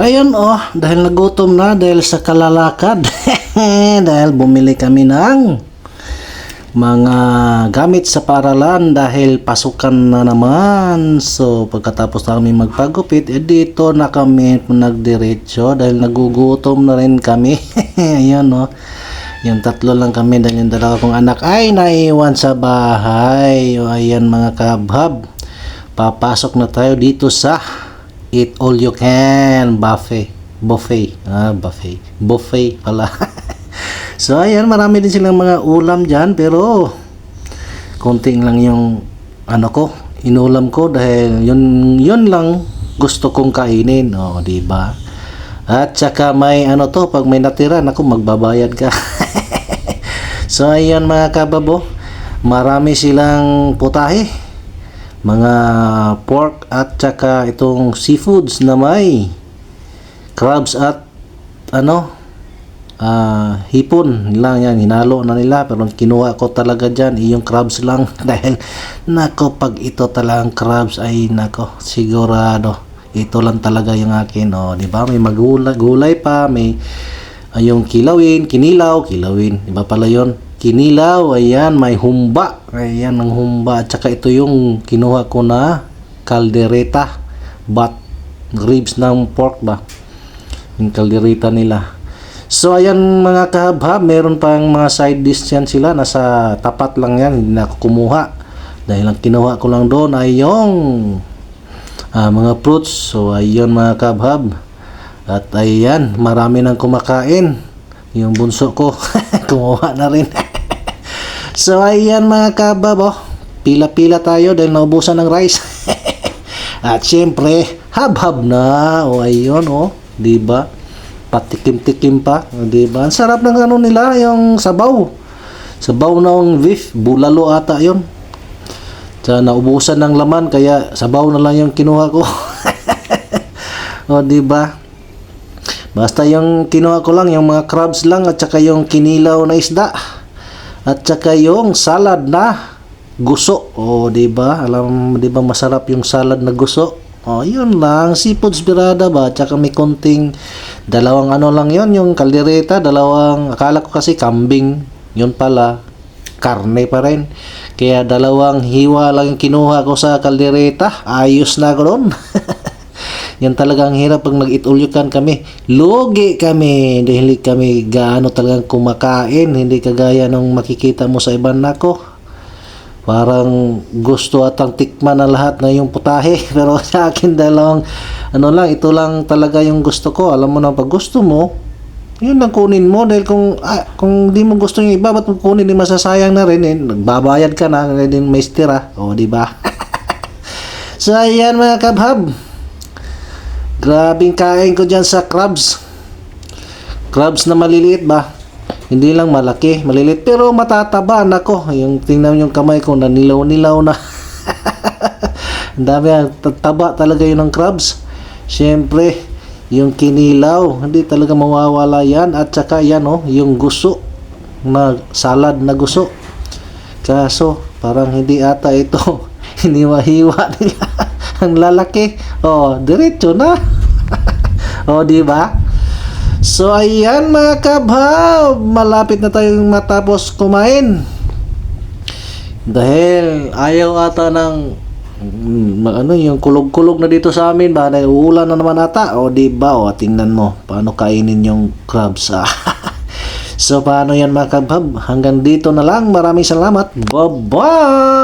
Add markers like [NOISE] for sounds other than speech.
Ayun oh, dahil nagutom na dahil sa kalalakad. [LAUGHS] dahil bumili kami ng mga gamit sa paralan dahil pasukan na naman. So pagkatapos na kami magpagupit, eh dito na kami nagdiretso dahil nagugutom na rin kami. [LAUGHS] Ayun oh. Yung tatlo lang kami dahil yung dalawa kong anak ay naiwan sa bahay. O ayan mga kabhab. Papasok na tayo dito sa Eat All You Can Buffet. Buffet. Ah, buffet. Buffet pala. [LAUGHS] so ayan, marami din silang mga ulam dyan pero konting lang yung ano ko, inulam ko dahil yun, yun lang gusto kong kainin. O, di ba? At saka may ano to, pag may natira, naku, magbabayad ka. [LAUGHS] so, ayan mga kababo, marami silang putahe. Mga pork at saka itong seafoods na may crabs at ano, ah hipon lang yan, hinalo na nila pero kinuha ko talaga dyan, yung crabs lang. [LAUGHS] Dahil nako pag ito talagang crabs ay nako sigurado ito lang talaga yung akin oh di ba? May magulay gulay pa may ay, yung kilawin kinilaw kilawin. Di ba pala yon kinilaw ayan may humba ayan ang humba at saka ito yung kinuha ko na kaldereta bat ribs ng pork ba yung kaldereta nila So ayan mga kahabhab, meron pang mga side dish yan sila, nasa tapat lang yan, hindi na ako kumuha. Dahil ang kinuha ko lang doon ay yung ah, mga fruits. So ayun mga kabhab. At ayan, marami nang kumakain. Yung bunso ko, [LAUGHS] kumuha na rin. So ayan mga kabhab, oh. pila-pila tayo dahil naubusan ng rice. [LAUGHS] At syempre, habhab na. O ayun, oh, 'di ba? Patikim-tikim pa, o, 'di ba? Ang sarap ng ano nila, yung sabaw. Sabaw ng beef, bulalo ata 'yon. Sa naubusan ng laman kaya sabaw na lang yung kinuha ko. [LAUGHS] o di ba? Basta yung kinuha ko lang yung mga crabs lang at saka yung kinilaw na isda. At saka yung salad na guso. O di ba? Alam di ba masarap yung salad na guso? O yun lang, seafood spirada ba? At saka may konting dalawang ano lang yon yung kaldereta, dalawang akala ko kasi kambing. Yun pala, karne pa rin. Kaya dalawang hiwa lang kinuha ko sa kaldereta. Ayos na ako. [LAUGHS] Yan talagang hirap pag nag-itulyukan kami. Lugi kami. Hindi kami gaano talagang kumakain. Hindi kagaya nung makikita mo sa ibang nako. Parang gusto atang tikman na lahat na yung putahe. [LAUGHS] Pero sa akin dalawang ano lang, ito lang talaga yung gusto ko. Alam mo na pag gusto mo, yun lang kunin mo dahil kung ah, kung di mo gusto yung iba ba't mo kunin di masasayang na rin eh. nagbabayad ka na din may stira o di ba [LAUGHS] so ayan mga kabhab grabing kain ko dyan sa crabs. Crabs na maliliit ba? Hindi lang malaki maliliit. Pero matataba nako. Yung tingnan yung kamay ko nanilaw nilaw na. [LAUGHS] Ang dami ah, taba talaga yun ng crabs. Syempre yung kinilaw, hindi talaga mawawala yan. At saka yan oh, yung guso na salad na guso. Kaso, parang hindi ata ito [LAUGHS] hiniwa-hiwa nila. [LAUGHS] Ang lalaki. Oh, diretso na. [LAUGHS] oh, di ba? So, ayan mga kabhaw. Malapit na tayong matapos kumain. Dahil ayaw ata ng Mm, ano yung kulog-kulog na dito sa amin ba na uulan na naman ata o di ba o tingnan mo paano kainin yung crabs ah. [LAUGHS] so paano yan mga kabhab hanggang dito na lang maraming salamat bye bye